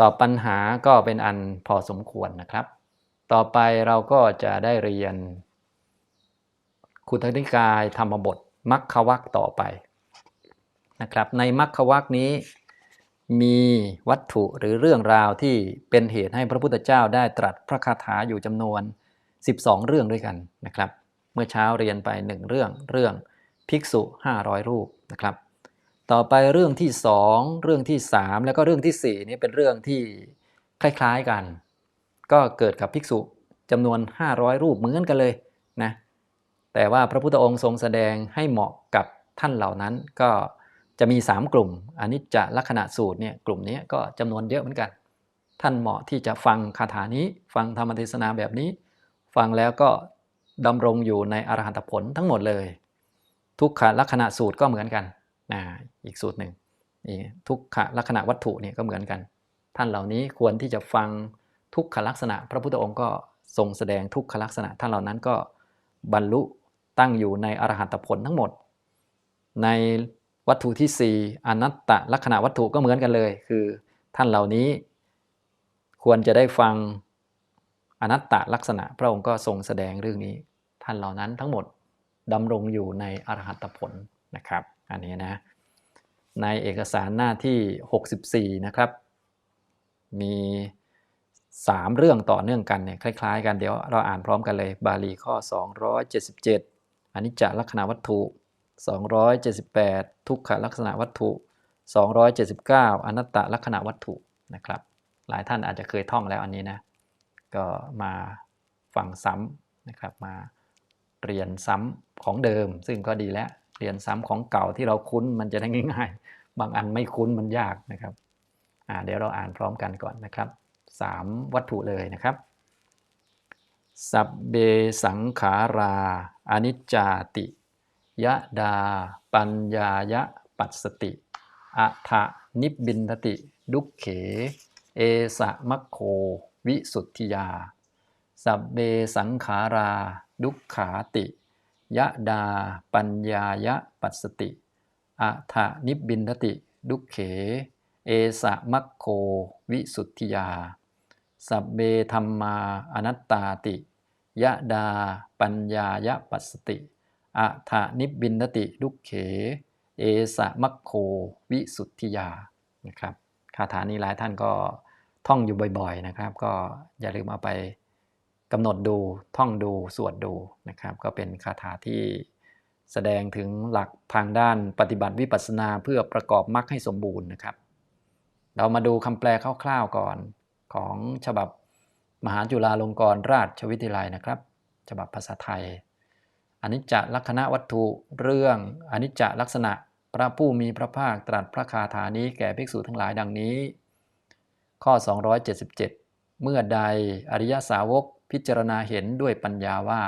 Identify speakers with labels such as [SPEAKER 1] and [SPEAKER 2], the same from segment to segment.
[SPEAKER 1] ตอบปัญหาก็เป็นอันพอสมควรนะครับ ต่อไปเราก็จะได้เรียนคุตนิกายธรรมบทมัคควักต่อไปนะครับ ในมัคควักนี้มีวัตถุหรือเรื่องราวที่เป็นเหตุให้พระพุทธเจ้าได้ตรัสพระคาถาอยู่จำนวน 12 เรื่องด้วยกันนะครับ เมื่อเช้าเรียนไป 1 เรื่องเรื่องภิกษุ 500 รูปนะครับ ต่อไปเรื่องที่2เรื่องที่3แล้วก็เรื่องที่4นี้เป็นเรื่องที่คล้ายๆกัน ก็เกิดกับภิกษุจำนวน 500 รูปเหมือนกันเลยนะแต่ว่าพระพุทธองค์ทรงแสดงให้เหมาะกับท่านเหล่านั้นก็จะมี 3 กลุ่มอนิจจลักษณะสูตรเนี่ยกลุ่มนี้ก็จำนวนเยอะเหมือนกัน ท่านเหมาะที่จะฟังคาถานี้ ฟังธรรมเทศนาแบบนี้ ฟังแล้วก็ดำรงอยู่ในอรหันตผลทั้งหมดเลย ทุกขลักษณะสูตรก็เหมือนกัน นะอีกสูตรหนึ่งทุกขลักษณะวัตถุเนี่ยก็เหมือนกัน ท่านเหล่านี้ควรที่จะฟังทุกขลักษณะ พระพุทธองค์ก็ทรงแสดงทุกขลักษณะ ท่านเหล่านั้นก็บรรลุตั้งอยู่ในอรหันตผลทั้งหมด ในวัตถุที่ 4 อนัตตลักษณะวัตถุก็เหมือนกันเลย คือท่านเหล่านี้ควรจะได้ฟังอนัตตลักษณะ พระองค์ก็ทรงแสดงเรื่องนี้ ท่านเหล่านั้นทั้งหมดดำรงอยู่ในอรหัตผลนะครับ อันนี้นะในเอกสารหน้าที่ 64 นะครับ มี 3 เรื่องต่อเนื่องกันเนี่ยคล้ายๆ กันเดี๋ยวเราอ่านพร้อมกันเลยบาลีข้อ 277อนิจจลักษณะวัตถุ 278 ทุกขลักษณะวัตถุ 279 อนัตตลักษณะวัตถุนะครับ หลายท่านอาจจะเคยท่องแล้วอันนี้นะก็มาฟังซ้ำนะครับมาเรียนซ้ำของเดิม ซึ่งก็ดีแล้ว เรียนซ้ำของเก่าที่เราคุ้นมันจะได้ง่ายๆ บางอันไม่คุ้นมันยากนะครับเดี๋ยวเราอ่านพร้อมกันก่อนนะครับ 3 วัตถุเลยนะครับ สัพเบสังขาราอนิจจาติ ยะดา ปัญญายะปัสสติอัฏะนิบบินทติ ดุขเข เอสะมัคโค วิสุทธิยา สัพเบสังขารา ดุขขาติ ยะดา ปัญญายะปัสสติอัฏะนิบินทติ ดุเข เอสะมัคโค วิสุทธิยา สัพเบธรรมาอนัตตาติ ยะดา ปัญญายะปัสสติอัฏานิบินนติลุกเข เอสะมัคโค วิสุทธิยา นะครับ คาถานี้หลายท่านก็ท่องอยู่บ่อยๆนะครับ ก็อย่าลืมเอาไป กำหนดดูท่องดูสวดดูนะครับ ก็เป็นคาถาที่แสดงถึงหลักทางด้านปฏิบัติวิปัสสนาเพื่อประกอบมรรคให้สมบูรณ์นะครับ เรามาดูคำแปลคร่าวๆก่อนของฉบับมหาจุฬาลงกรณราชวิทยาลัยนะครับ ฉบับภาษาไทยอนิจจลักษณะวัตถุเรื่องอนิจจลักษณะพระผู้มีพระภาคตรัสพระคาถานี้แก่ภิกษุทั้งหลายดังนี้ ข้อ 277 เมื่อใดอริยสาวก พิจารณาเห็นด้วยปัญญาว่า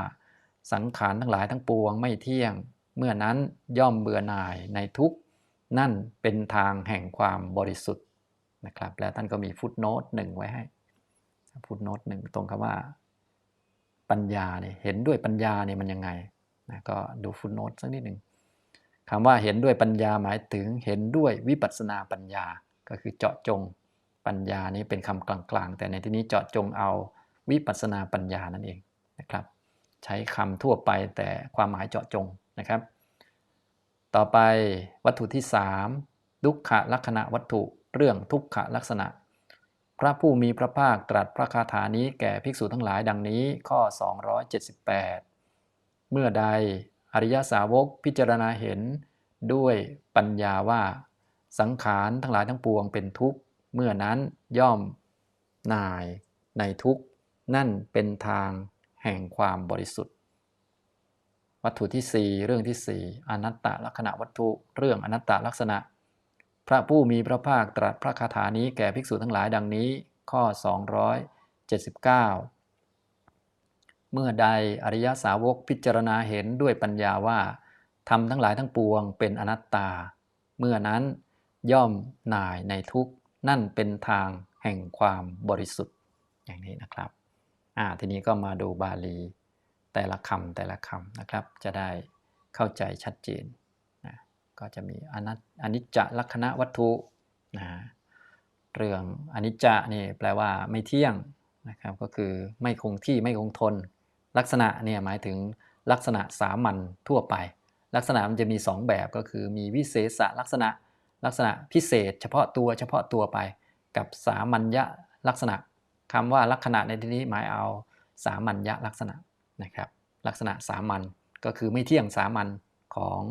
[SPEAKER 1] สังขารทั้งหลายทั้งปวงไม่เที่ยง เมื่อนั้นย่อมเบื่อหน่ายในทุกนั่นเป็นทางแห่งความบริสุทธิ์นะครับ แล้วท่านก็มีฟุตโนตหนึ่งไว้ให้ฟุตโนตหนึ่งตรงคำว่า ปัญญาเนี่ยเห็นด้วยปัญญาเนี่ยมันยังไงนะก็ดูฟุตโนตสักนิดหนึ่งคำว่าเห็นด้วยปัญญาหมายถึงเห็นด้วยวิปัสสนาปัญญา ก็คือเจาะจงปัญญานี้เป็นคำกลางๆ แต่ในที่นี้เจาะจงเอา วิปัสสนาปัญญานั่นเองนะครับ ใช้คำทั่วไปแต่ความหมายเจาะจงนะครับ ต่อไปวัตถุที่3ทุกขลักษณะวัตถุเรื่องทุกขลักษณะ พระผู้มีพระภาคตรัสพระคาถานี้แก่ภิกษุทั้งหลายดังนี้ข้อ 278 เมื่อใดอริยสาวกพิจารณาเห็นด้วยปัญญาว่าสังขารทั้งหลายทั้งปวงเป็นทุกข์ เมื่อนั้นย่อมนายในทุกข์ นั่นเป็นทางแห่งความบริสุทธิ์ วัตถุที่ 4 เรื่องที่ 4 อนัตตลักษณะวัตถุเรื่องอนัตตลักษณะ พระผู้มีพระภาคตรัสพระคาถานี้แก่ภิกษุทั้งหลายดังนี้ข้อ 279 เมื่อใดอริยสาวกพิจารณาเห็นด้วยปัญญาว่าทำทั้งหลายทั้งปวงเป็นอนัตตา เมื่อนั้นย่อมหน่ายในทุกนั่นเป็นทางแห่งความบริสุทธิ์อย่างนี้นะครับ อ่าทีนี้ก็มาดูบาลี แต่ละคำแต่ละคำนะครับ จะได้เข้าใจชัดเจนนะก็จะมีอนัตอนิจจลักษณะวัตถุนะเรื่องอนิจจะนี่แปลว่าไม่เที่ยงนะครับก็คือไม่คงที่ไม่คงทน ลักษณะเนี่ยหมายถึงลักษณะสามัญทั่วไป ลักษณะมันจะมี 2 แบบก็คือมีวิเศษลักษณะลักษณะพิเศษ เฉพาะตัวเฉพาะตัวไป กับสามัญญลักษณะ คำว่าลักษณะในที่นี้หมายเอาสามัญญลักษณะนะครับ ลักษณะสามัญก็คือไม่เที่ยงสามัญของ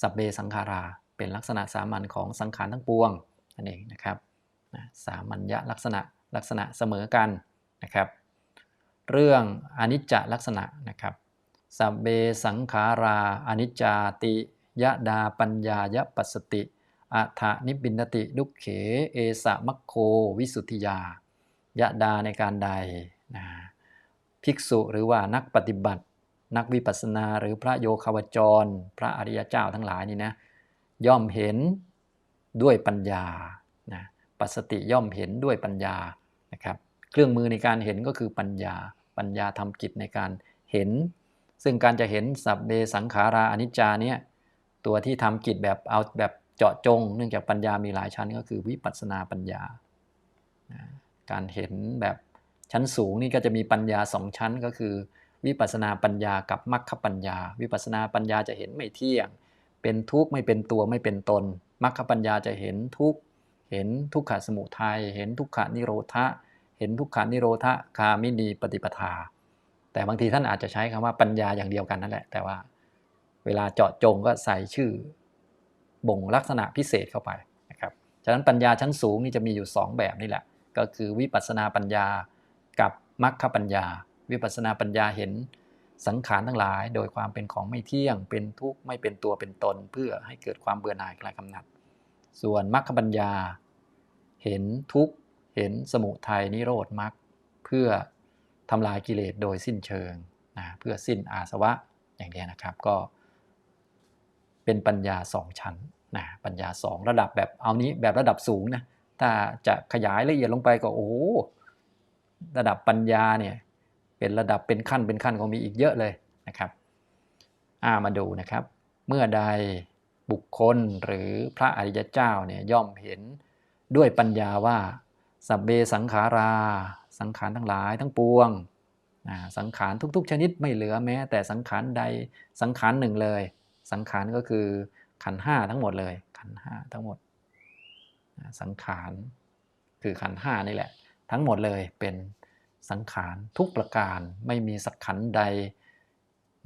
[SPEAKER 1] สัพเบสังขารา เป็นลักษณะสามัญของสังขารทั้งปวงนั่นเองนะครับสามัญญลักษณะลักษณะเสมอกันนะครับ เรื่องอนิจจลักษณะนะครับสัพเบสังขาราอนิจจาติยะดาปัญญายะปัสติอัฏฐนิบินติดุเข เอสะมัคโค วิสุทธิยา ยะดาในการใดนะภิกษุหรือว่านักปฏิบัติ นักวิปัสสนาหรือพระโยคาวจร พระอริยเจ้าทั้งหลายนี่นะย่อมเห็นด้วยปัญญานะปัสสติย่อมเห็นด้วยปัญญานะครับเครื่องมือในการเห็นก็คือปัญญา ปัญญาทำกิจในการเห็น ซึ่งการจะเห็นสัพเบสังขาราอนิจจาเนี่ยตัวที่ทำกิจแบบเอาแบบเจาะจง เนื่องจากปัญญามีหลายชั้นก็คือวิปัสสนาปัญญา การเห็นแบบชั้นสูงนี่ก็จะมีปัญญาสองชั้นก็คือ วิปัสนาปัญญากับมรรคปัญญา วิปัสนาปัญญาจะเห็นไม่เที่ยง เป็นทุกข์ไม่เป็นตัวไม่เป็นตนมรรคปัญญาจะเห็นทุกข์เห็นทุกขสมุทัยเห็นทุกขานิโรธะเห็นทุกขานิโรธะคามินีปฏิปทา แต่บางทีท่านอาจจะใช้คำว่าปัญญาอย่างเดียวกันนั่นแหละ แต่ว่าเวลาเจาะจงก็ใส่ชื่อ บ่งลักษณะพิเศษเข้าไปนะครับฉะนั้นปัญญาชั้นสูงนี่จะมีอยู่ 2 แบบนี่แหละ ก็คือวิปัสสนาปัญญากับมรรคปัญญา วิปัสสนาปัญญาเห็นสังขารทั้งหลาย โดยความเป็นของไม่เที่ยง เป็นทุกข์ไม่เป็นตัวเป็นตน เพื่อให้เกิดความเบื่อหน่ายคลายกำหนัด ส่วนมรรคปัญญา เห็นทุกข์เห็นสมุทัยนิโรธมรรคเพื่อทำลายกิเลสโดยสิ้นเชิงนะเพื่อสิ้นอาสวะอย่างนี้นะครับก็ เป็นปัญญาสองชั้นนะปัญญาสองระดับแบบเอานี้แบบระดับสูงนะ ถ้าจะขยายละเอียดลงไปก็โอ้ระดับปัญญาเนี่ยเป็นระดับเป็นขั้นเป็นขั้นก็มีอีกเยอะเลยนะครับามาดูนะครับ เมื่อใดบุคคลหรือพระอริยเจ้าเนี่ยย่อมเห็นด้วยปัญญาว่าสัพเบสังขารา สังขารทั้งหลายทั้งปวงสังขารทุก ๆ ชนิดไม่เหลือแม้ แต่สังขารใดสังขารหนึ่งเลย สังขารก็คือขันห้าทั้งหมดเลยขันห้าทั้งหมด สังขาร คือขันห้านี่แหละ ทั้งหมดเลยเป็นสังขารทุกประการไม่มีสักขันใด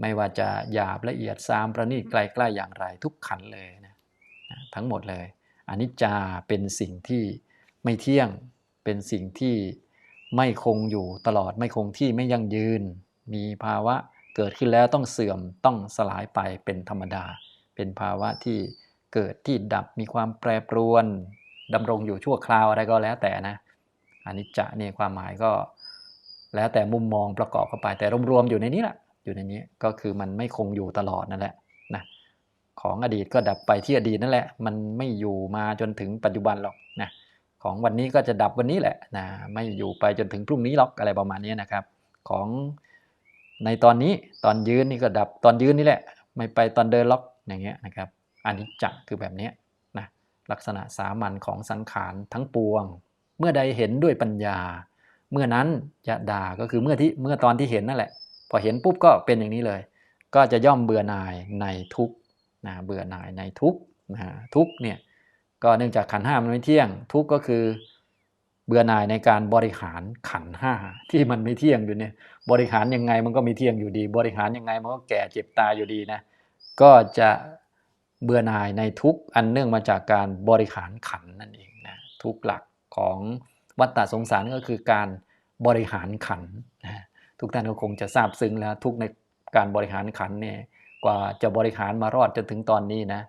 [SPEAKER 1] ไม่ว่าจะหยาบละเอียดซามประณีตไกลๆอย่างไร ทุกขันเลยนะทั้งหมดเลยอนิจจาเป็นสิ่งที่ไม่เที่ยงเป็นสิ่งที่ไม่คงอยู่ตลอดไม่คงที่ไม่ยั่งยืน มีภาวะเกิดขึ้นแล้วต้องเสื่อมต้องสลายไปเป็นธรรมดา เป็นภาวะที่เกิดที่ดับมีความแปรปรวน ดำรงอยู่ชั่วคราวอะไรก็แล้วแต่นะอนิจจะนี่ความหมายก็แล้วแต่มุมมองประกอบเข้าไป แต่รวมๆอยู่ในนี้แหละอยู่ในนี้ก็คือมันไม่คงอยู่ตลอดนั่นแหละนะของอดีตก็ดับไปที่อดีตนั่นแหละ มันไม่อยู่มาจนถึงปัจจุบันหรอกนะของวันนี้ก็จะดับวันนี้แหละนะไม่อยู่ไปจนถึงพรุ่งนี้หรอกอะไรประมาณนี้นะครับ ของในตอนนี้ตอนยืนนี่ก็ดับตอนยืนนี่แหละ ไม่ไปตอนเดินล็อกอย่างเงี้ยนะครับอันนี้จะคือแบบนี้ ลักษณะสามัญของสังขารทั้งปวง เมื่อใดเห็นด้วยปัญญา เมื่อนั้นจะด่าก็คือเมื่อที่เมื่อตอนที่เห็นนั่นแหละ พอเห็นปุ๊บก็เป็นอย่างนี้เลย ก็จะย่อมเบื่อหน่ายในทุกนะเบื่อหน่ายในทุกนะทุกเนี่ยก็เนื่องจากขันห้ามันไม่เที่ยง ทุกก็คือเบื่อหน่ายในการบริหารขันห้าที่มันไม่เที่ยงอยู่เนี่ยบริหารยังไงมันก็มีเที่ยงอยู่ดี บริหารยังไงมันก็แก่เจ็บตายอยู่ดีนะก็จะ เบื่อหน่ายในทุกอันเนื่องมาจากการบริหารขันนั่นเองนะทุกหลักของวัฏฏะสงสารก็คือการบริหารขันนะทุกท่านก็คงจะทราบซึ้งแล้วทุกในการบริหารขันเนี่ยกว่าจะบริหารมารอดจนถึงตอนนี้นะ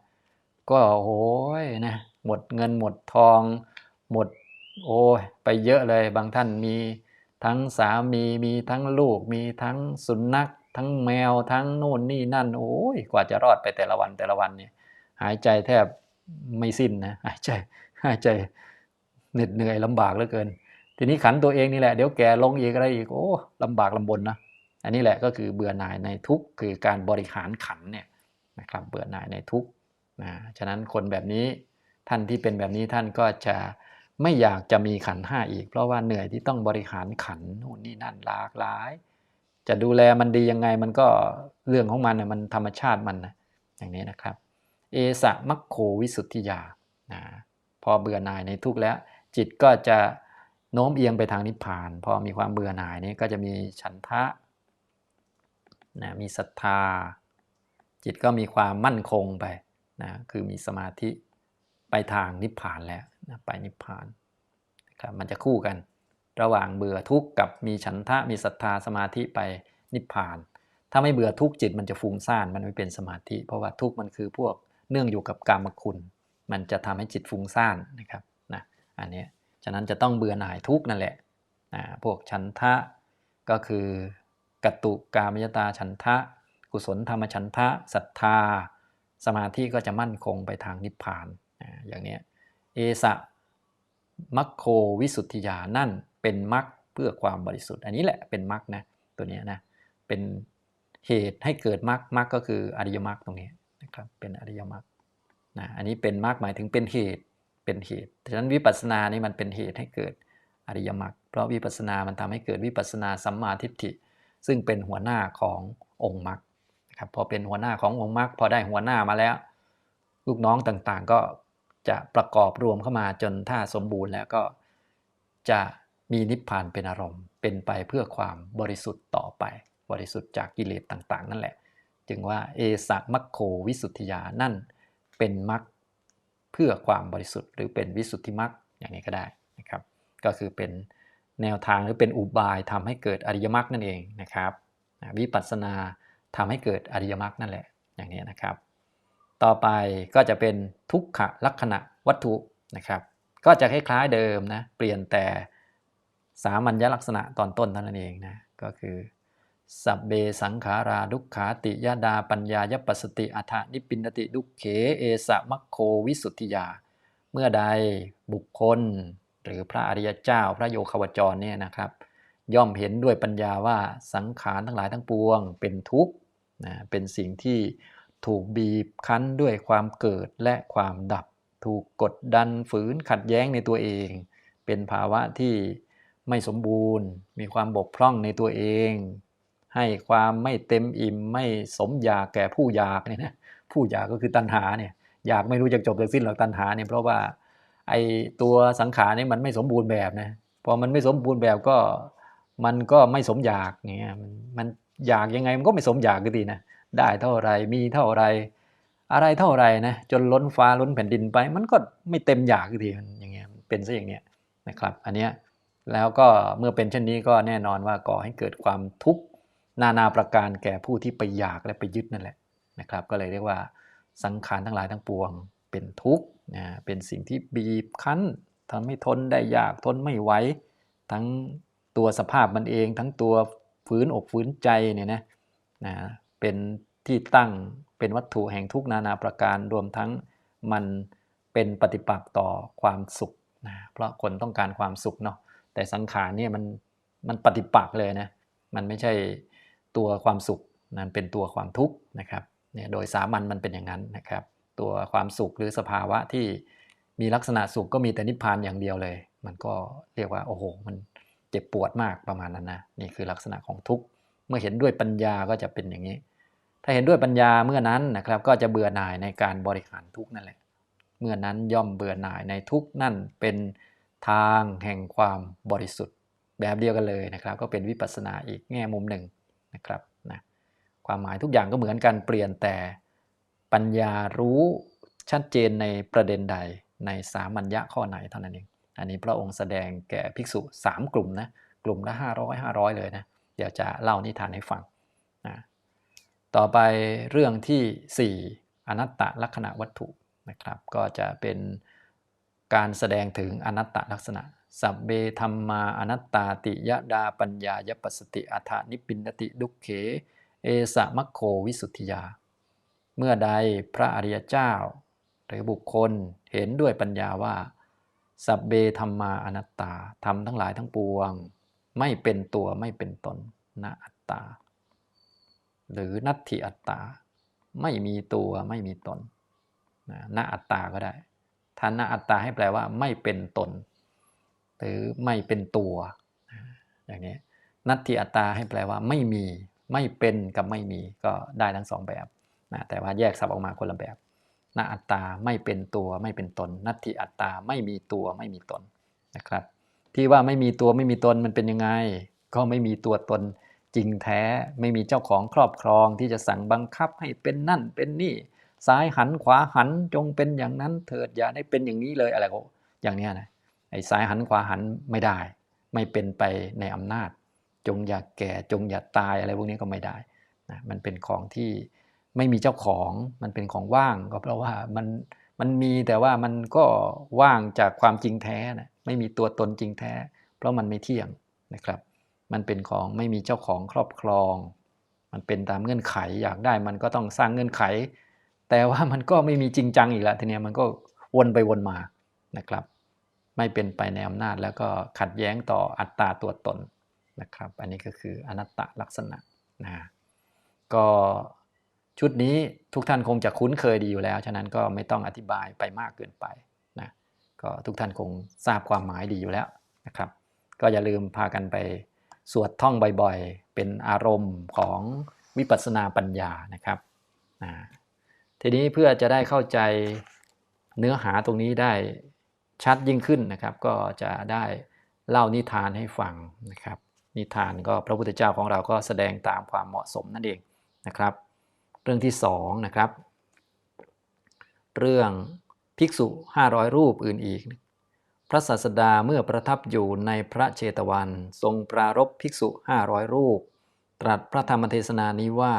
[SPEAKER 1] ก็โอ้ยนะหมดเงินหมดทอง หมดโอ้ยไปเยอะเลยบางท่านมีทั้งสามีมีทั้งลูก มีทั้งสุนัข ทั้งแมวทั้งโน่นนี่นั่นโอ้ยกว่าจะรอดไปแต่ละวันแต่ละวันเนี่ย หายใจแทบไม่สิ้นนะหายใจหายใจเหน็ดเหนื่อยลำบากเหลือเกิน ทีนี้ขันตัวเองนี่แหละเดี๋ยวแกลงอีกอะไรอีกโอ้ลำบากลำบนนะอันนี้แหละก็คือเบื่อหน่ายในทุกคือการบริหารขันเนี่ยนะครับเบื่อหน่ายในทุกนะฉะนั้นคนแบบนี้ท่านที่เป็นแบบนี้ท่านก็จะไม่อยากจะมีขันห้าอีก เพราะว่าเหนื่อยที่ต้องบริหารขันนู่นนี่นั่นหลากหลาย จะดูแลมันดียังไงมันก็เรื่องของมันนะมันธรรมชาติมันนะอย่างนี้นะครับ เอสะมัคโควิสุทธิยานะพอเบื่อหน่ายในทุกข์แล้ว จิตก็จะโน้มเอียงไปทางนิพพาน พอมีความเบื่อหน่ายนี้ก็จะมีฉันทะนะมีศรัทธา จิตก็มีความมั่นคงไปนะคือมีสมาธิไปทางนิพพานแล้วนะไปนิพพานนะครับมันจะคู่กัน ระหว่างเบื่อทุกข์กับมีฉันทะมีศรัทธาสมาธิไปนิพพาน ถ้าไม่เบื่อทุกข์จิตมันจะฟุ้งซ่านมันไม่เป็นสมาธิ เพราะว่าทุกข์มันคือพวก เนื่องอยู่กับกรรมคุณ มันจะทำให้จิตฟุ้งซ่านนะครับนะอันนี้ฉะนั้นจะต้องเบื่อหน่ายทุกนั่นแหละนะพวกฉันทะก็คือกตุกามยตาฉันทะ กุศลธรรมฉันทะศรัทธา สมาธิก็จะมั่นคงไปทางนิพพานนะอย่างนี้เอสะมัคโควิสุทธิยานั่นเป็นมัคเพื่อความบริสุทธิ์ อันนี้แหละเป็นมัคนะตัวนี้นะเป็นเหตุให้เกิดมัคมัคก็คืออริยมัคตรงนี้ นะครับเป็นอริยมัคนะอันนี้เป็นมัคหมายถึงเป็นเหตุเป็นเหตุฉะนั้นวิปัสสนานี่มันเป็นเหตุให้เกิดอริยมรรคเพราะวิปัสสนามันทำให้เกิดวิปัสสนาสัมมาทิฏฐิ ซึ่งเป็นหัวหน้าขององค์มรรคนะครับพอเป็นหัวหน้าขององค์มรรคพอได้หัวหน้ามาแล้ว ลูกน้องต่างๆก็จะประกอบรวมเข้ามาจนถ้าสมบูรณ์แล้วก็จะมีนิพพานเป็นอารมณ์ เป็นไปเพื่อความบริสุทธิ์ต่อไป บริสุทธิ์จากกิเลสต่างๆ นั่นแหละ จึงว่าเอสมัคโควิสุทธิยานั่นเป็นมรรคเพื่อความบริสุทธิ์ หรือเป็นวิสุทธิมรรคอย่างนี้ก็ได้นะครับ ก็คือเป็นแนวทางหรือเป็นอุบายทำให้เกิดอริยมรรคนั่นเองนะครับ วิปัสสนาทำให้เกิดอริยมรรคนั่นแหละอย่างนี้นะครับ ต่อไปก็จะเป็นทุกขลักษณะวัตถุนะครับ ก็จะคล้ายๆเดิมนะเปลี่ยนแต่สามัญลักษณะตอนต้นเท่านั้นเองนะก็คือ สัพเบสังขาราดุขาติยาดาปัญญายปัสสติอัฏฐนิปินติดุเขเอสะมัคโควิสุทธิยา เมื่อใดบุคคล หรือพระอริยเจ้าพระโยคาวจรเนี่ยนะครับ ย่อมเห็นด้วยปัญญาว่าสังขารทั้งหลายทั้งปวง เป็นทุกข์นะเป็นสิ่งที่ถูกบีบคั้นด้วยความเกิดและความดับ ถูกกดดันฝืนขัดแย้งในตัวเอง เป็นภาวะที่ไม่สมบูรณ์ มีความบกพร่องในตัวเอง ให้ความไม่เต็มอิ่มไม่สมอยากแก่ผู้อยากเนี่ยนะผู้อยากก็คือตัณหาเนี่ยอยากไม่รู้จะจบจะสิ้นหรอกตัณหาเนี่ยเพราะว่าไอตัวสังขารนี่มันไม่สมบูรณ์แบบนะพอมันไม่สมบูรณ์แบบก็มันก็ไม่สมอยากเนี่ยมันอยากยังไงมันก็ไม่สมอยากก็ดีนะได้เท่าไรมีเท่าไร อะไรเท่าไรนะจนล้นฟ้าล้นแผ่นดินไป มันก็ไม่เต็มอยากก็ดีมันอย่างเงี้ยเป็นซะอย่างเนี้ยนะครับ อันเนี้ยแล้วก็เมื่อเป็นเช่นนี้ก็แน่นอนว่าก่อให้เกิดความทุกข์ นานาประการแก่ผู้ที่ไปอยากและไปยึดนั่นแหละนะครับ ก็เลยเรียกว่าสังขารทั้งหลายทั้งปวงเป็นทุกข์นะเป็นสิ่งที่บีบคั้นทำให้ทนได้ยากทนไม่ไหวทั้งตัวสภาพมันเอง ทั้งตัวฝืนอกฝืนใจเนี่ยนะนะเป็นที่ตั้งเป็นวัตถุแห่งทุกนานาประการรวมทั้งมันเป็นปฏิปักษ์ต่อความสุขนะเพราะคนต้องการความสุขเนาะแต่สังขารเนี่ยมันมันปฏิปักษ์เลยนะมันไม่ใช่ ตัวความสุขนั้นเป็นตัวความทุกข์นะครับเนี่ยโดยสามัญมันเป็นอย่างนั้นนะครับ ตัวความสุขหรือสภาวะที่มีลักษณะสุขก็มีแต่นิพพานอย่างเดียวเลย มันก็เรียกว่าโอ้โหมันเจ็บปวดมากประมาณนั้นนะนี่คือลักษณะของทุกข์เมื่อเห็นด้วยปัญญาก็จะเป็นอย่างนี้ ถ้าเห็นด้วยปัญญาเมื่อนั้นนะครับ ก็จะเบื่อหน่ายในการบริหารทุกข์นั่นแหละ เมื่อนั้นย่อมเบื่อหน่ายในทุกข์นั่นเป็นทางแห่งความบริสุทธิ์แบบเดียวกันเลยนะครับ ก็เป็นวิปัสสนาอีกแง่มุมหนึ่ง นะครับนะความหมายทุกอย่างก็เหมือนกันเปลี่ยนแต่ปัญญารู้ชัดเจนในประเด็นใดในสามัญญะข้อไหนเท่านั้นเอง อันนี้พระองค์แสดงแก่ภิกษุ 3 กลุ่มนะกลุ่มละ 500 500 เลยนะ เดี๋ยวจะเล่านิทานให้ฟังนะต่อไปเรื่องที่ 4 อนัตตลักษณะวัตถุนะครับ ก็จะเป็นการแสดงถึงอนัตตลักษณะ สัพเบธรรมาอนัตตาติยดาปัญญายปสติอัฏฐานิปินติดุเข เอสะมัคโควิสุทธิยา เมื่อใดพระอริยเจ้า หรือบุคคลเห็นด้วยปัญญาว่า สัพเบธรรมาอนัตตาทำทั้งหลายทั้งปวง ไม่เป็นตัวไม่เป็นตนนาอัตตา หรือนัตถิอัตตา ไม่มีตัวไม่มีตนนาอัตตาก็ได้ท่านนาอัตตาให้แปลว่าไม่เป็นตน หรือไม่เป็นตัว อย่างนี้นัตถิอัตตาให้แปลว่าไม่มีไม่เป็นกับไม่มีก็ได้ทั้งสองแบบนะแต่ว่าแยกสับออกมาคนละแบบนาอัตตาไม่เป็นตัวไม่เป็นตน นัตถิอัตตาไม่มีตัวไม่มีตนนะครับ ที่ว่าไม่มีตัวไม่มีตนมันเป็นยังไง ก็ไม่มีตัวตนจริงแท้ไม่มีเจ้าของครอบครองที่จะสั่งบังคับให้เป็นนั่นเป็นนี่ซ้ายหันขวาหันจงเป็นอย่างนั้นเถิดอย่าได้เป็นอย่างนี้เลยอะไรก็อย่างเนี้ยนะ ไอ้ซ้ายหันขวาหันไม่ได้ ไม่เป็นไปในอำนาจ จงอย่าแก่จงอย่าตายอะไรพวกนี้ก็ไม่ได้นะมันเป็นของที่ไม่มีเจ้าของมันเป็นของว่างก็เพราะว่ามันมันมีแต่ว่ามันก็ว่างจากความจริงแท้นะไม่มีตัวตนจริงแท้ เพราะมันไม่เที่ยงนะครับ มันเป็นของไม่มีเจ้าของครอบครอง มันเป็นตามเงื่อนไขอยากได้มันก็ต้องสร้างเงื่อนไข แต่ว่ามันก็ไม่มีจริงจังอีกแล้วทีนี้มันก็วนไปวนมานะครับ ไม่เป็นไปในอำนาจแล้วก็ขัดแย้งต่ออัตตาตัวตนนะครับ อันนี้ก็คืออนัตตลักษณะนะก็ชุดนี้ทุกท่านคงจะคุ้นเคยดีอยู่แล้ว ฉะนั้นก็ไม่ต้องอธิบายไปมากเกินไปนะก็ทุกท่านคงทราบความหมายดีอยู่แล้วนะครับ ก็อย่าลืมพากันไปสวดท่องบ่อยๆ เป็นอารมณ์ของวิปัสสนาปัญญานะครับนะทีนี้เพื่อจะได้เข้าใจเนื้อหาตรงนี้ได้ ชัดยิ่งขึ้นนะครับ ก็จะได้เล่านิทานให้ฟังนะครับ นิทานก็พระพุทธเจ้าของเราก็แสดงตามความเหมาะสมนั่นเองนะครับ เรื่องที่สองนะครับ เรื่องภิกษุ 500 รูปอื่นอีก พระศาสดาเมื่อประทับอยู่ในพระเชตวัน ทรงปรารบภิกษุ 500 รูป ตรัสพระธรรมเทศนานี้ว่า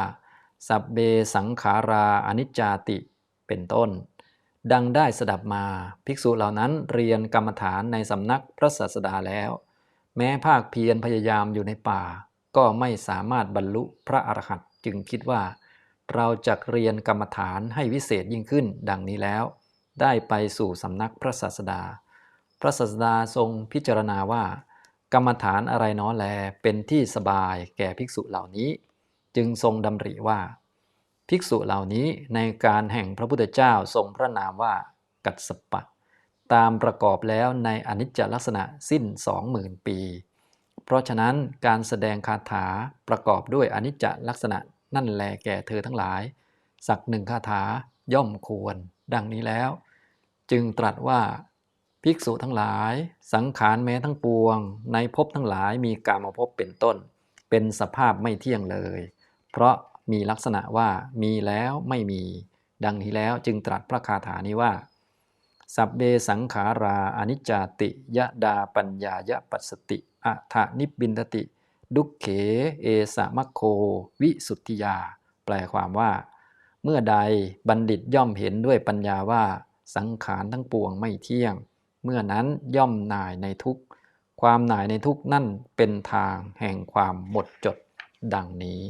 [SPEAKER 1] สัพเบสังขาราอนิจจาติเป็นต้น ดังได้สดับมา ภิกษุเหล่านั้นเรียนกรรมฐานในสำนักพระศาสดาแล้ว แม้ภาคเพียรพยายามอยู่ในป่า ก็ไม่สามารถบรรลุพระอรหันต์จึงคิดว่า เราจะเรียนกรรมฐานให้วิเศษยิ่งขึ้น ดังนี้แล้ว ได้ไปสู่สำนักพระศาสดา พระศาสดาทรงพิจารณาว่า กรรมฐานอะไรน้อแลเป็นที่สบายแก่ภิกษุเหล่านี้ จึงทรงดำริว่า ภิกษุเหล่านี้ในการแห่งพระพุทธเจ้าทรงพระนามว่ากัสสปะ ตามประกอบแล้วในอนิจจลักษณะสิ้นสองหมื่นปี เพราะฉะนั้นการแสดงคาถาประกอบด้วยอนิจจลักษณะนั่นแลแก่เธอทั้งหลาย สักหนึ่งคาถาย่อมควร ดังนี้แล้ว จึงตรัสว่า ภิกษุทั้งหลาย สังขารแม้ทั้งปวง ในภพทั้งหลายมีกามภพเป็นต้น เป็นสภาพไม่เที่ยงเลย เพราะ มีลักษณะว่ามีแล้วไม่มี ดังนี้แล้วจึงตรัสพระคาถานี้ว่า สัพเบสังขาราอนิจจาติยะดาปัญญายะปัสสติอัฏฐนิบินตติ ดุเขเอสะมัคโค วิสุทธิยา แปลความว่า เมื่อใดบัณฑิตย่อมเห็นด้วยปัญญาว่าสังขารทั้งปวงไม่เที่ยง เมื่อนั้นย่อมหน่ายในทุกความหน่ายในทุกนั่นเป็นทางแห่งความหมดจดดังนี้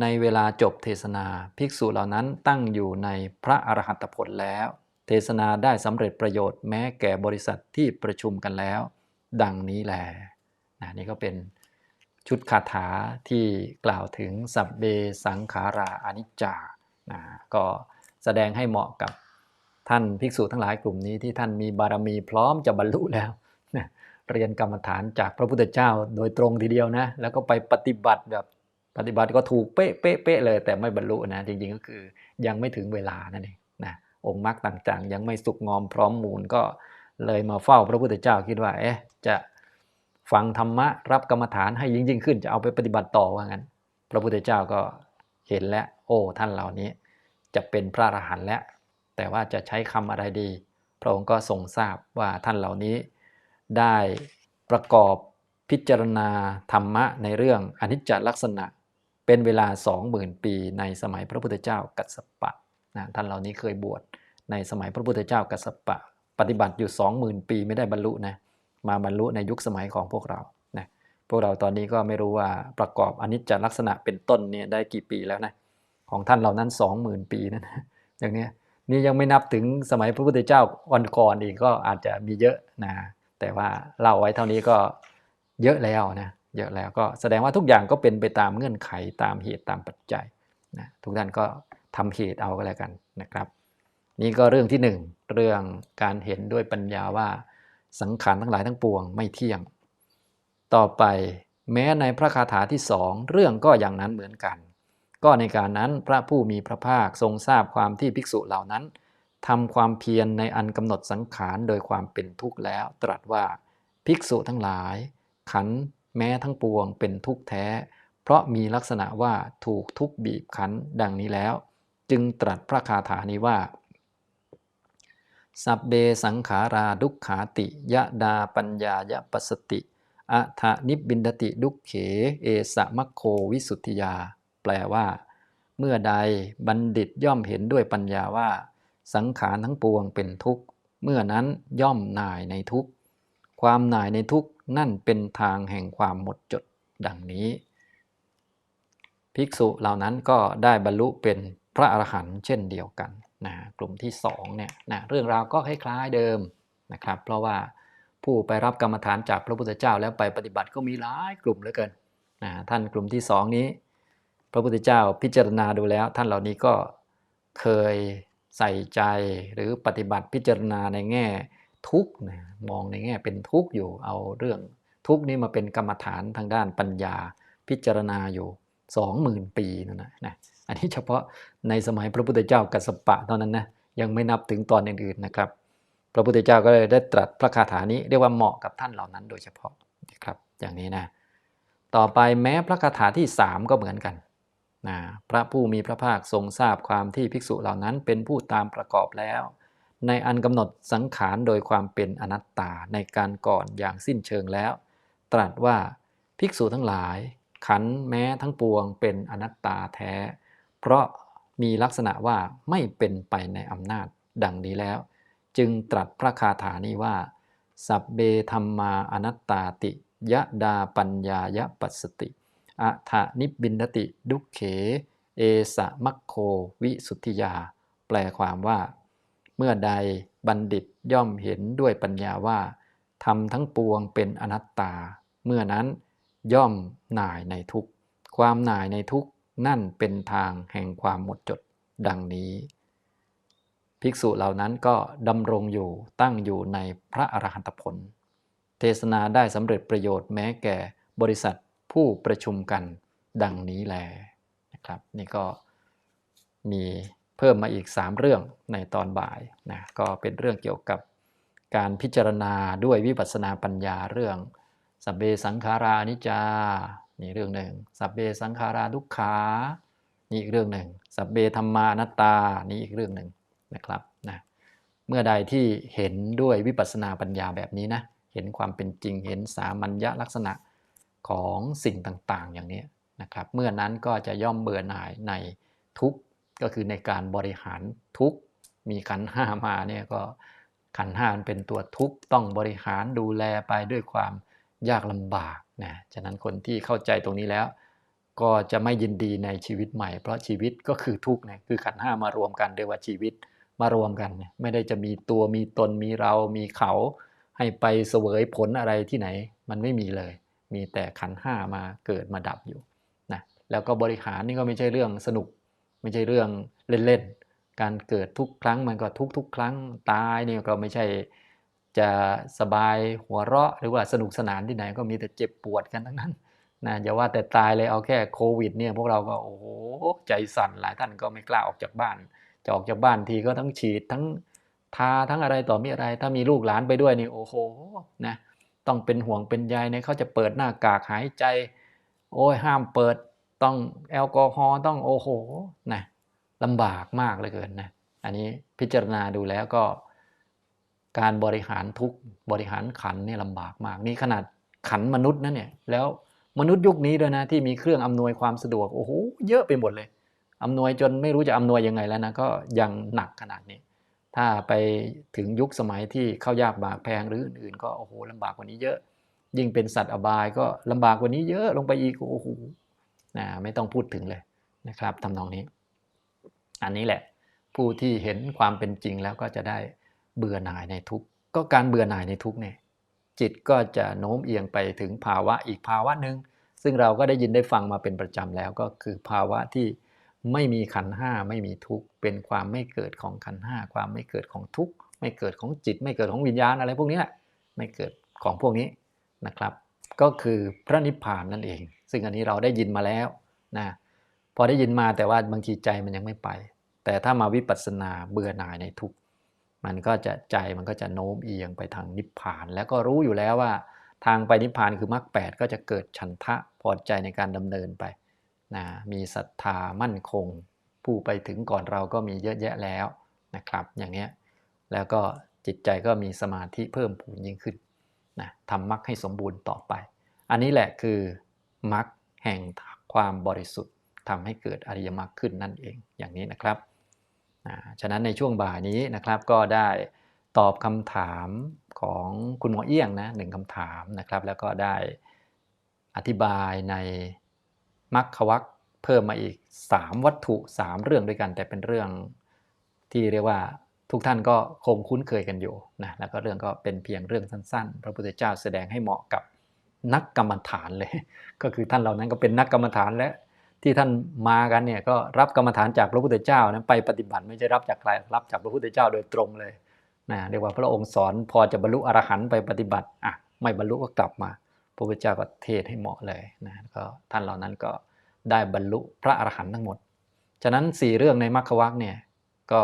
[SPEAKER 1] ในเวลาจบเทศนา ภิกษุเหล่านั้นตั้งอยู่ในพระอรหัตผลแล้ว เทศนาได้สำเร็จประโยชน์แม้แก่บริษัทที่ประชุมกันแล้ว ดังนี้แหละนี่ก็เป็นชุดคาถาที่กล่าวถึงสัพเบสังขาราอนิจจานะก็แสดงให้เหมาะกับท่านภิกษุทั้งหลายกลุ่มนี้ที่ท่านมีบารมีพร้อมจะบรรลุแล้วเรียนกรรมฐานจากพระพุทธเจ้าโดยตรงทีเดียวนะ แล้วก็ไปปฏิบัติแบบ ปฏิบัติก็ถูกเป๊ะเป๊ะเป๊ะเลย แต่ไม่บรรลุนะจริงๆก็คือยังไม่ถึงเวลานั่นเองนะองค์มรรคต่างๆ ยังไม่สุกงอมพร้อมมูลก็เลยมาเฝ้าพระพุทธเจ้าคิดว่าเอ๊ะจะฟังธรรมะรับกรรมฐานให้ยิ่งยิ่งขึ้นจะเอาไปปฏิบัติต่อว่างั้น พระพุทธเจ้าก็เห็นแล้วโอ้ท่านเหล่านี้ จะเป็นพระอรหันต์แล้ว แต่ว่าจะใช้คำอะไรดี พระองค์ก็ทรงทราบว่าท่านเหล่านี้ ได้ประกอบพิจารณาธรรมะในเรื่องอนิจจลักษณะ เป็นเวลา 20,000 ปีในสมัยพระพุทธเจ้ากัสสปะนะท่านเหล่านี้เคยบวชในสมัยพระพุทธเจ้ากัสสปะ ปฏิบัติอยู่ 20,000 ปีไม่ได้บรรลุนะมาบรรลุในยุคสมัยของพวกเรานะพวกเราตอนนี้ก็ไม่รู้ว่าประกอบอนิจจลักษณะเป็นต้นเนี่ยได้กี่ปีแล้วนะของท่านเหล่านั้น 20,000 ปีนะอย่างนี้นี่ยังไม่นับถึงสมัยพระพุทธเจ้าวันก่อนอีกก็อาจจะมีเยอะนะแต่ว่าเล่าไว้เท่านี้ก็เยอะแล้วนะ เยอะแล้วก็แสดงว่าทุกอย่างก็เป็นไปตามเงื่อนไขตามเหตุตามปัจจัยนะทุกท่านก็ทำเหตุเอาก็แล้วกันนะครับ นี่ก็เรื่องที่หนึ่งเรื่องการเห็นด้วยปัญญาว่าสังขารทั้งหลายทั้งปวงไม่เที่ยง ต่อไปแม้ในพระคาถาที่สองเรื่องก็อย่างนั้นเหมือนกัน ก็ในการนั้นพระผู้มีพระภาคทรงทราบความที่ภิกษุเหล่านั้นทำความเพียรในอันกำหนดสังขารโดยความเป็นทุกข์แล้ว ตรัสว่าภิกษุทั้งหลาย ขัน แม้ทั้งปวงเป็นทุกข์แท้ เพราะมีลักษณะว่าถูกทุกข์บีบคั้นดังนี้แล้ว จึงตรัสพระคาถานี้ว่า สัพเบสังขาราดุขขาติ ยะดาปัญญายะปสติอัฏนิบบินติดุขเข เอสะมัคโควิสุทธิยา แปลว่า เมื่อใดบัณฑิตย่อมเห็นด้วยปัญญาว่า สังขารทั้งปวงเป็นทุกข์ เมื่อนั้นย่อมหน่ายในทุกข์ ความหน่ายในทุกข์ นั่นเป็นทางแห่งความหมดจดดังนี้ ภิกษุเหล่านั้นก็ได้บรรลุเป็นพระอรหันต์เช่นเดียวกันนะกลุ่มที่2เนี่ยนะเรื่องราวก็คล้ายๆเดิมนะครับ เพราะว่าผู้ไปรับกรรมฐานจากพระพุทธเจ้าแล้วไปปฏิบัติก็มีหลายกลุ่มเหลือเกินนะท่านกลุ่มที่สองนี้ พระพุทธเจ้าพิจารณาดูแล้ว ท่านเหล่านี้ก็เคยใส่ใจหรือปฏิบัติพิจารณาในแง่ ทุกข์นะมองในแง่เป็นทุกข์อยู่เอาเรื่องทุกข์นี้มาเป็นกรรมฐานทางด้านปัญญาพิจารณาอยู่สองหมื่นปีนั่นนะนะอันนี้เฉพาะในสมัยพระพุทธเจ้ากัสสปะเท่านั้นนะยังไม่นับถึงตอนอื่นๆนะครับ พระพุทธเจ้าก็เลยได้ตรัสพระคาถานี้เรียกว่าเหมาะกับท่านเหล่านั้นโดยเฉพาะนะครับ อย่างนี้นะต่อไปแม้พระคาถาที่ 3 ก็เหมือนกันนะพระผู้มีพระภาคทรงทราบความที่ภิกษุเหล่านั้นเป็นผู้ตามประกอบแล้ว ในอันกำหนดสังขารโดยความเป็นอนัตตาในการก่อนอย่างสิ้นเชิงแล้ว ตรัสว่าภิกษุทั้งหลาย ขันแม้ทั้งปวงเป็นอนัตตาแท้ เพราะมีลักษณะว่าไม่เป็นไปในอำนาจดังนี้แล้ว จึงตรัสพระคาถานี้ว่า สัพเบธรรมาอนัตตาติ ยะดาปัญญายะปัสสติอัฏนิบินติ ดุเข เอสะมัคโค วิสุทธิยา แปลความว่า เมื่อใดบัณฑิตย่อมเห็นด้วยปัญญาว่าทำทั้งปวงเป็นอนัตตา เมื่อนั้นย่อมหน่ายในทุกความหน่ายในทุกนั่นเป็นทางแห่งความหมดจดดังนี้ ภิกษุเหล่านั้นก็ดำรงอยู่ตั้งอยู่ในพระอรหันตผล เทศนาได้สำเร็จประโยชน์แม้แก่บริษัทผู้ประชุมกันดังนี้แลนะครับ นี่ก็มี เพิ่มมาอีก 3 เรื่องในตอนบ่ายนะก็เป็นเรื่องเกี่ยวกับการพิจารณาด้วยวิปัสสนาปัญญาเรื่องสัพเบสังขารานิจานี่เรื่องหนึ่งสัพเบสังขาราทุกขานี่อีกเรื่องหนึ่งสัพเบธรรมานัตตานี่อีกเรื่องหนึ่งนะครับนะเมื่อใดที่เห็นด้วยวิปัสสนาปัญญาแบบนี้นะเห็นความเป็นจริงเห็นสามัญญลักษณะของสิ่งต่างๆ อย่างนี้นะครับ เมื่อนั้นก็จะย่อมเบื่อหน่ายในทุก ก็คือในการบริหารทุกมีขันห้ามาเนี่ยก็ขันห้าเป็นตัวทุกต้องบริหารดูแลไปด้วยความยากลำบากนะฉะนั้นคนที่เข้าใจตรงนี้แล้ว ก็จะไม่ยินดีในชีวิตใหม่ เพราะชีวิตก็คือทุกนะคือขันห้ามารวมกันเรียกว่าชีวิตมารวมกันไม่ได้จะมีตัวมีตนมีเรามีเขา ให้ไปเสวยผลอะไรที่ไหน มันไม่มีเลย มีแต่ขันห้ามาเกิดมาดับอยู่นะแล้วก็บริหารนี่ก็ไม่ใช่เรื่องสนุก ไม่ใช่เรื่องเล่นๆ การเกิดทุกครั้งมันก็ทุกทุกครั้งตายนี่ก็ไม่ใช่จะสบายหัวเราะหรือว่าสนุกสนานที่ไหนก็มีแต่เจ็บปวดกันทั้งนั้นนะอย่าว่าแต่ตายเลยเอาแค่โควิดเนี่ยพวกเราก็โอ้โหใจสั่นหลายท่านก็ไม่กล้าออกจากบ้าน จะออกจากบ้านทีก็ทั้งฉีดทั้งทาทั้งอะไรต่อมีอะไร ถ้ามีลูกหลานไปด้วยนี่โอ้โหนะต้องเป็นห่วงเป็นใยเนี่ยเขาจะเปิดหน้ากากหายใจ โอ้ยห้ามเปิด ต้องแอลกอฮอล์ต้องโอ้โหนะลำบากมากเลยเกินนะอันนี้พิจารณาดูแล้วก็ การบริหารทุกบริหารขันเนี่ยลำบากมาก นี่ขนาดขันมนุษย์นะเนี่ยแล้วมนุษย์ยุคนี้ด้วยนะที่มีเครื่องอำนวยความสะดวกโอ้โหเยอะไปหมดเลยอำนวยจนไม่รู้จะอำนวยยังไงแล้วนะก็ยังหนักขนาดนี้ ถ้าไปถึงยุคสมัยที่เข้ายากบากแพงหรืออื่นๆ ก็โอ้โหลำบากกว่านี้เยอะ ยิ่งเป็นสัตว์อบายก็ลำบากกว่านี้เยอะลงไปอีกโอ้โห นะไม่ต้องพูดถึงเลยนะครับทำนองนี้ อันนี้แหละผู้ที่เห็นความเป็นจริงแล้วก็จะได้เบื่อหน่ายในทุกข์ก็การเบื่อหน่ายในทุกข์เนี่ยจิตก็จะโน้มเอียงไปถึงภาวะอีกภาวะหนึ่งซึ่งเราก็ได้ยินได้ฟังมาเป็นประจำแล้วก็คือภาวะที่ไม่มีขันห้าไม่มีทุกข์เป็นความไม่เกิดของขันห้าความไม่เกิดของทุกข์ไม่เกิดของจิต ไม่เกิดของวิญญาณอะไรพวกนี้แหละไม่เกิดของพวกนี้นะครับ ก็คือพระนิพพานนั่นเอง ซึ่งอันนี้เราได้ยินมาแล้วนะพอได้ยินมาแต่ว่าบางทีใจมันยังไม่ไป แต่ถ้ามาวิปัสสนาเบื่อหน่ายในทุกมันก็จะใจมันก็จะโน้มเอียงไปทางนิพพาน แล้วก็รู้อยู่แล้วว่า ทางไปนิพพานคือมรรคแปดก็จะเกิดฉันทะพอใจในการดำเนินไปนะมีศรัทธามั่นคง ผู้ไปถึงก่อนเราก็มีเยอะแยะแล้วนะครับ อย่างเนี้ยแล้วก็จิตใจก็มีสมาธิเพิ่มพูนยิ่งขึ้นนะทำมรรคให้สมบูรณ์ต่อไป อันนี้แหละคือ มรรคแห่งความบริสุทธิ์ทำให้เกิดอริยมรรคขึ้นนั่นเองอย่างนี้นะครับฉะนั้นในช่วงบ่ายนี้นะครับก็ได้ตอบคำถามของคุณหมอเอี้ยงนะหนึ่งคำถามนะครับ แล้วก็ได้อธิบายในมรรควักเพิ่มมาอีก 3 วัตถุ 3 เรื่องด้วยกัน แต่เป็นเรื่องที่เรียกว่าทุกท่านก็คงคุ้นเคยกันอยู่นะแล้วก็เรื่องก็เป็นเพียงเรื่องสั้นๆ พระพุทธเจ้าแสดงให้เหมาะกับ นักกรรมฐานเลย ก็คือท่านเหล่านั้นก็เป็นนักกรรมฐานและที่ท่านมากันเนี่ยก็รับกรรมฐานจากพระพุทธเจ้านะไปปฏิบัติไม่ใช่รับจากใครรับจากพระพุทธเจ้าโดยตรงเลยนะเรียกว่าพระองค์สอนพอจะบรรลุอรหันต์ไปปฏิบัติอะไม่บรรลุก็กลับมา พระพุทธเจ้าก็เทศให้เหมาะเลยนะก็ท่านเหล่านั้นก็ได้บรรลุพระอรหันต์ทั้งหมด ฉะนั้น 4 เรื่องในมรรควักเนี่ยก็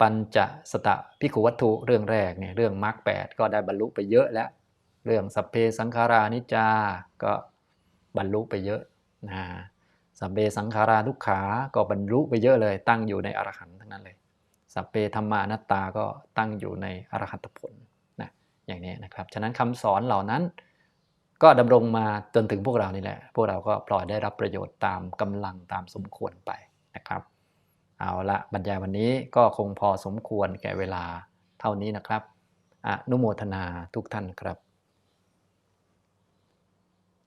[SPEAKER 1] ปัญจสตะพิขุวัตถุเรื่องแรกเนี่ยเรื่องมรรคแปดก็ได้บรรลุไปเยอะแล้ว เรื่องสัพเพสังขารานิจจาก็บรรลุไปเยอะนะสัพเพสังขาราทุกขา ก็บรรลุไปเยอะเลย ตั้งอยู่ในอรหันต์ทั้งนั้นเลย สัพเพธรรมานัตตา ก็ตั้งอยู่ในอรหันตผลนะอย่างนี้นะครับ ฉะนั้นคำสอนเหล่านั้น ก็ดำรงมาจนถึงพวกเรานี่แหละ พวกเราก็ปล่อยได้รับประโยชน์ตามกำลังตามสมควรไปนะครับ เอาละบรรยายวันนี้ก็คงพอสมควรแก่เวลาเท่านี้นะครับ อนุโมทนาทุกท่านครับ